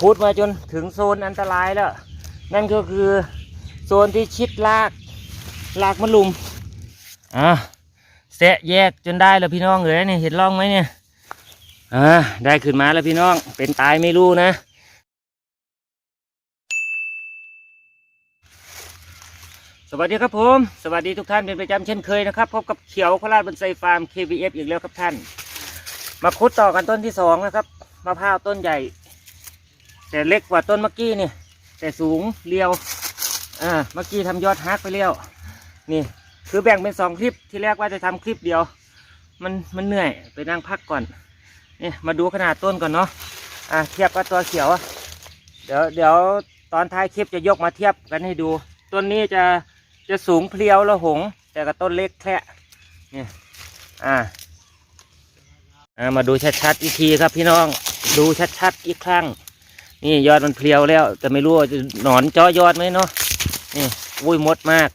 ขุดมาจนถึงโซนอันตรายแล้ว นั่นก็คือโซนที่ชิดลากลากมะลุมอะแสะแยกจนได้แล้วพี่น้องเลยนี่เห็นร่องไหมเนี่ยอ่าได้ขึ้นมาแล้วพี่น้องเป็นตายไม่รู้นะสวัสดีครับผม สวัสดีทุกท่านเป็นประจำเช่นเคยนะครับ พบกับเขียวโคราชบนไซฟาร์ม KVF อีกแล้วครับท่าน มาคุดต่อกันต้นที่สองนะครับมะพร้าวต้นใหญ่ แต่เล็กกว่าต้นเมื่อกี้นี่ แต่สูงเรียวอ่าเมื่อกี้ทำยอดฮักไปแล้วนี่ คือแบ่งเป็นสองคลิปที่แรกว่าจะทำคลิปเดียว มันมันเหนื่อยไปนั่งพักก่อนนี่มาดูขนาดต้นก่อนเนาะอ่าเทียบกับตัวเขียวเดี๋ยวเดี๋ยวตอนท้ายคลิปจะยกมาเทียบกันให้ดู ต้นนี้จะจะสูงเพลียวและหง แต่กับต้นเล็กแค่นี่อ่าอ่ามาดูชัดๆอีกทีครับพี่น้องดูชัดๆอีกครั้ง นี่ยอดมันเพลียวแล้ว แต่ไม่รู้ว่าจะหนอนจาะยอดไหมเนาะนี่อุ้ยมดมาก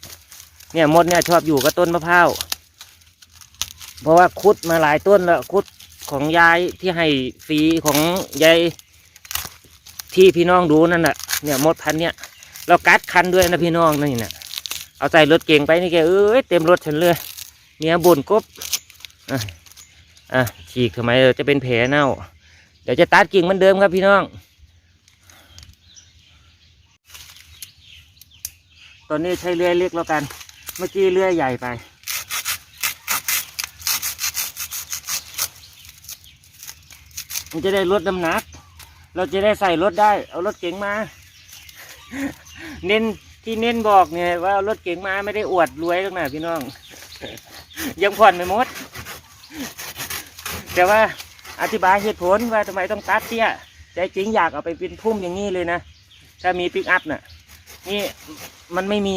เนี่ยมดเนี่ยชอบอยู่กับต้นมะพร้าวเพราะว่าคุดมาหลายต้นแล้วคุดของยายที่ให้ฟรีของยายที่พี่น้องดูนั่นแหละเนี่ยมดพันเนี่ยเรากัดคันด้วยนะพี่น้องนี่นะเอาใส่รถเก่งไปนี่แกเอ้ยเต็มรถฉันเลยเนี่ยบ่นกบอะอะฉีกทำไมจะเป็นแผลเน่า เดี๋ยวจะตัดกิ่งเหมือนเดิมครับพี่น้อง ตอนนี้ใช้เลื่อยเล็กแล้วกัน เมื่อกี้เลื่อยใหญ่ไป มันจะได้ลดน้ำหนัก เราจะได้ใส่รถได้ เอารถเก๋งมา เน้นที่เน้นบอกเนี่ยว่าเอารถเก๋งมาไม่ได้อวดรวยหรอกนะพี่น้อง ยังผ่อนไม่หมด แต่ว่าอธิบายเหตุผลว่าทำไมต้องตัดเตี้ยใจจริงอยากเอาไปเป็นพุ่มอย่างนี้เลยนะ ถ้ามีปิกอัพน่ะ นี่มันไม่มี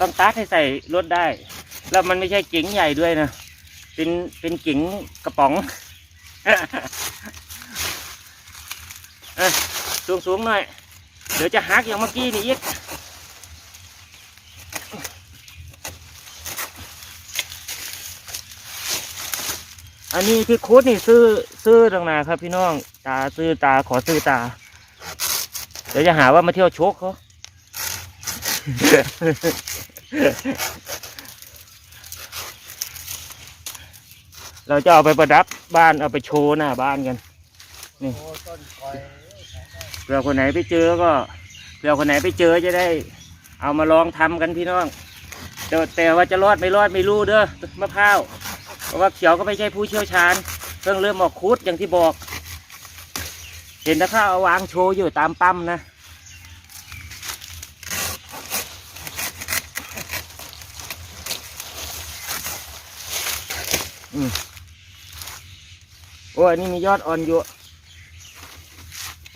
ต้องตัดให้ใส่รถได้ แล้วมันไม่ใช่เก๋งใหญ่ด้วยนะเป็นเป็นเก๋งกระป๋องอะสูงสูงๆหน่อย เดี๋ยวจะหักอย่างเมื่อกี้นี่อีก อันนี้ที่คุดนี่ซื้อซื้อตรงนาครับ พี่น้อง ตาซื้อตาขอซื้อตา เดี๋ยวจะหาว่ามาเที่ยวโชกเขาเราจะเอาไปประดับบ้านเอาไปโชว์หน้าบ้านกัน นี่เผื่อคนไหนไปเจอก็เผื่อคนไหนไปเจอจะได้ เอามาลองทำกันพี่น้องแต่แต่ว่าจะรอดไม่รอดไม่รู้เด้อมะพร้าว เพราะว่าเขียวก็ไม่ใช่ผู้เชี่ยวชาญเพิ่งเริ่มออกคุดอย่างที่บอก เห็นนะข้าวเอาวางโชว์อยู่ตามปั๊มนะอืมโอ้อันนี้มียอดอ่อนอยู่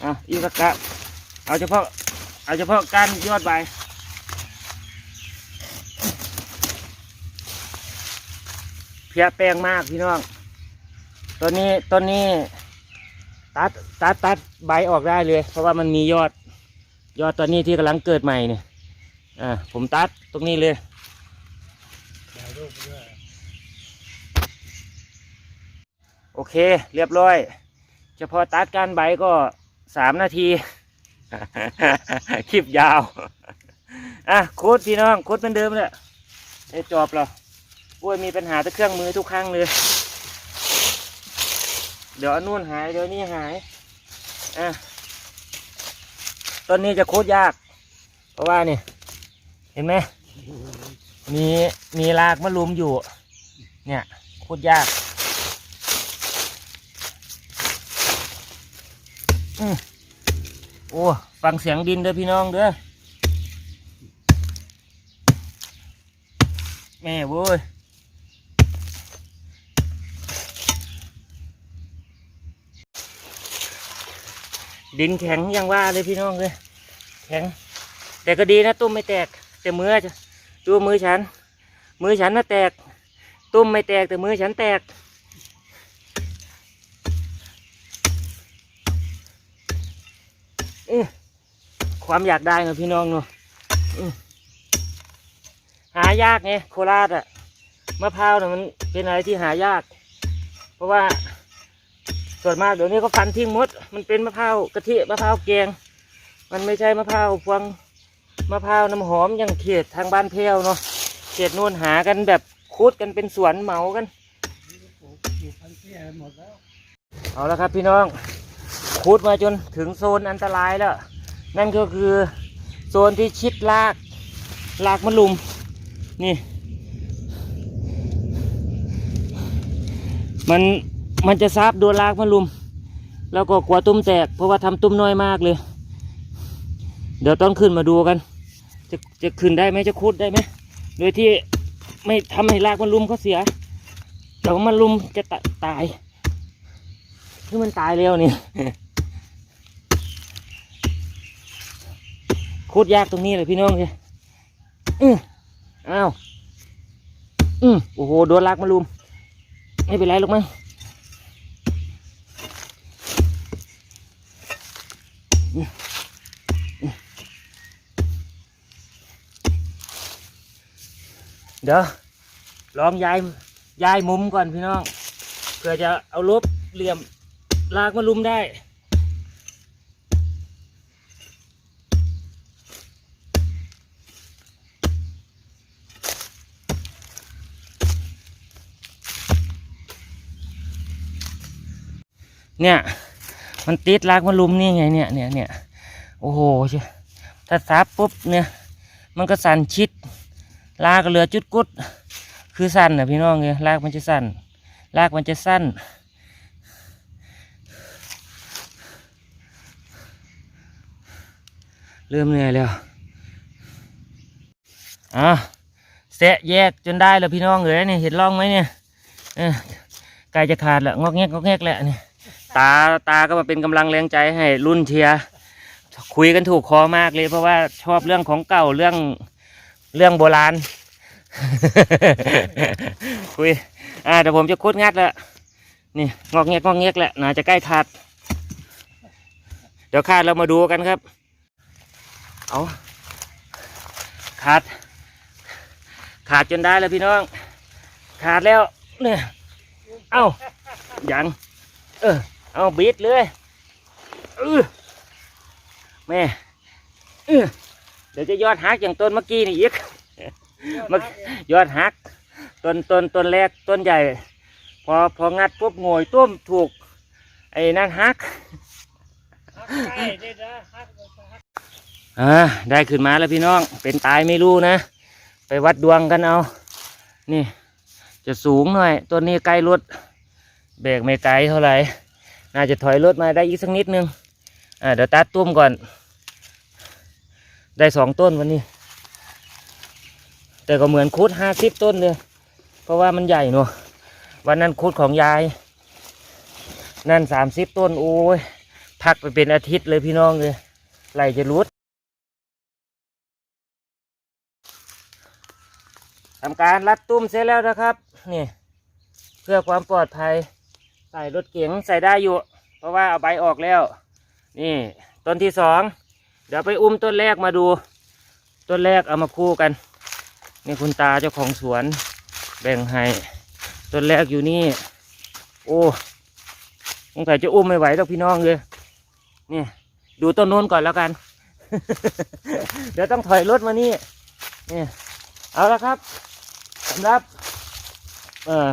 อะอีกสักกะเอาเฉพาะเอาเฉพาะการยอดใบ เพียแปลงมากพี่น้องตัวนี้ต้นนี้ตัดตัดตัดใบออกได้เลย เพราะว่ามันมียอด ยอดตัวนี้ที่กำลังเกิดใหม่เนี่ยอ่าผมตัดตรงนี้เลยโอเค เรียบร้อย เฉพาะตัดการใบก็สามนาที คลิปยาว อะโค้ดพี่น้องโค้ดเหมือนเดิมเลยไอ้จอบเรา โอ้ยมีปัญหาแต่เครื่องมือทุกครั้งเลย เดี๋ยวอันนู่นหายเดี๋ยวนี้หายอะต้นนี้จะโคตรยาก เพราะว่านี่ เห็นไหมมีมีรากมะลุมอยู่ เนี่ยโคตรยากอืมโอ้ฟังเสียงดินเด้อพี่น้องเด้อแม่เว้ย ดินแข็งยังว่าเลยพี่น้องเลยแข็ง แต่ก็ดีนะตุ้มไม่แตก แต่มือจะดูมือฉัน มือฉันน่ะแตก ตุ้มไม่แตกแต่มือฉันแตกอื้อความอยากได้เนอะพี่น้องเนอะหายากไงโคราชอะมะพร้าวน่ะมันเป็นอะไรที่หายาก เพราะว่า ส่วนมากเดี๋ยวนี้เขาฟันทิ้งหมด มันเป็นมะพร้าวกะทิมะพร้าวแกง มันไม่ใช่มะพร้าวพวงมะพร้าวน้ำหอมอย่างเขตทางบ้านเพลวเนาะเขตนู่นหากันแบบคุดกันเป็นสวนเหมากันเสียหมดแล้วเอาละครับพี่น้องคุดมาจนถึงโซนอันตรายแล้ว นั่นก็คือโซนที่ชิดลากลากมะลุมนี่ มัน มันจะซับโดนลากมะลุม แล้วก็กลัวตุ้มแตก เพราะว่าทำตุ้มน้อยมากเลย เดี๋ยวต้องขึ้นมาดูกัน จะจะขึ้นได้ไหมจะคุดได้ไหมโดยที่ไม่ทำให้ลากมะลุมเขาเสียเดี๋ยวมะลุมจะตตายคือมันตายแล้วนี่โคตรยากตรงนี้เลยพี่น้องเลยอืออ้าวอือโอ้โหโดนลากมาลุม ไม่เป็นไรหรอกมั้งอืมอืม เดี๋ยวลองย้ายย้ายมุมก่อนพี่น้องเพื่อจะเอาลบเหลี่ยมลากมาลุมได้เนี่ย มันติดลากมาลุมนี่ไงเนี่ยเนี่ยเนี่ยโอ้โหเชี่ยถ้าซับปุ๊บเนี่ย มันก็สั่นชิดลากเหลือจุดกุด คือสั้นนะพี่น้องเลยลากมันจะสั้นลากมันจะสั้น เริ่มเหนื่อยแล้วอะแสะแยกจนได้แล้วพี่น้องเอ๋ยนี่เห็นร่องไหมเนี่ยเออใกลจะขาดล้วงอกแงกงอกแงกแหล้วนี่ ตาตาก็มาเป็นกำลังแรงใจให้รุ่นเชียร์คุยกันถูกคอมากเลย เพราะว่าชอบเรื่องของเก่าเรื่องเรื่องโบราณ คุย อ่าเดี๋ยวผมจะคุดงัดแล้วนี่งอกแงกงอกแงกแหล้วน่าจะใกล้ขาด เดี๋ยวขาดเรามาดูกันครับ เอาขาด ขาดจนได้แล้วพี่น้อง ขาดแล้วเนี่ย เอายังเออ เอาบิดเลยเออแม่เออเดี๋ยวจะยอดหักอย่างต้นเมื่อกี้นี่อีกเมื่อยอดหักต้นต้นต้นแรกต้นใหญ่ พอพองัดปุ๊บโงยต้มถูก ไอ้นั่นหักฮักไก่ได้นะฮักฮักอ่าได้ขึ้นมาแล้วพี่น้อง เป็นตายไม่รู้นะ ไปวัดดวงกันเอา นี่ จะสูงหน่อย ตัวนี้ใกล้รถเบรกไม่ไกลเท่าไหร่ น่าจจะถอยรถมาได้อีกสักนิดนึงอ่าเดี๋ยวตัดตุ้มก่อน ได้สองต้นวันนี้ แต่ก็เหมือนคุดห้าสิบต้นเลยเพราะว่ามันใหญ่เนอะวันนั้นคุดของยาย นั่นสามสิบต้นโอ้ยพักไปเป็นอาทิตย์เลยพี่น้องเลยไหลจะรุดทำการรัดตุ้มเสร็จแล้วนะครับ นี่ เพื่อความปลอดภัย ใส่รถเก๋งใส่ได้อยู่ เพราะว่าเอาใบออกแล้ว นี่ต้นที่สองเดี๋ยวไปอุ้มต้นแรกมาดู ต้นแรกเอามาคู่กัน นี่คุณตาเจ้าของสวนแบ่งให้ ต้นแรกอยู่นี่ โอ้สงสัยจะอุ้มไม่ไหวแล้วพี่น้องเลยนี่ดูต้นนู้นก่อนแล้วกัน เดี๋ยวต้องถอยรถมานี่นี่เอาละครับสำหรับ เอ่อ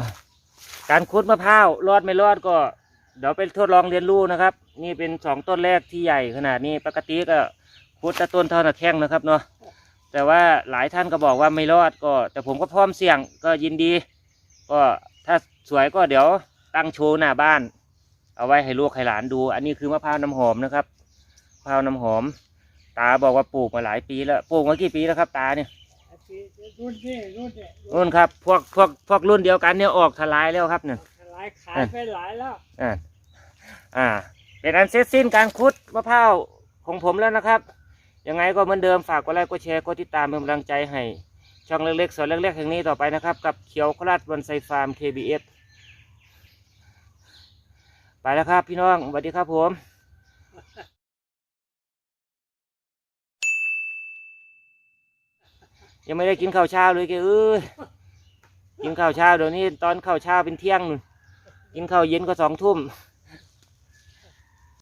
การคุดมะพร้าวรอดไม่รอดก็ เดี๋ยวไปทดลองเรียนรู้นะครับ นี่เป็นสองต้นแรกที่ใหญ่ขนาดนี้ปกติก็คุดแต่ต้นเท่าหน้าแข้งนะครับเนาะแต่ว่าหลายท่านก็บอกว่าไม่รอดก็ แต่ผมก็พร้อมเสี่ยงก็ยินดี ก็ถ้าสวยก็เดี๋ยวตั้งโชว์หน้าบ้าน เอาไว้ให้ลูกให้หลานดู อันนี้คือมะพร้าวน้ำหอมนะครับมะพร้าวน้ำหอม ตาบอกว่าปลูกมาหลายปีแล้วปลูกมากี่ปีแล้วครับ ตาเนี่ย รุ่นนี้รุ่นนี้นู่นครับ พวกพวกพวกรุ่นเดียวกันเนี่ยออกทลายแล้วครับเนี่ยหลายขายไปหลายแล้วอ่าอ่า เป็นอันเสร็จสิ้นการคุดมะพร้าวของผมแล้วนะครับ ยังไงก็เหมือนเดิมฝากกดไลค์กดแชร์กดติดตามเป็นกำลังใจให้ ช่องเล็กๆสวนเล็กๆแห่งนี้ต่อไปนะครับ กับเขียวโคราชวันไซฟาร์ม KBS ไปแล้วครับพี่น้องสวัสดีครับผม ยังไม่ได้กินข้าวเช้าเลยแกเอ้ยกินข้าวเช้าเดี๋ยวนี้ตอนข้าวเช้าเป็นเที่ยงนู่นกินข้าวเย็นก็สองทุ่ม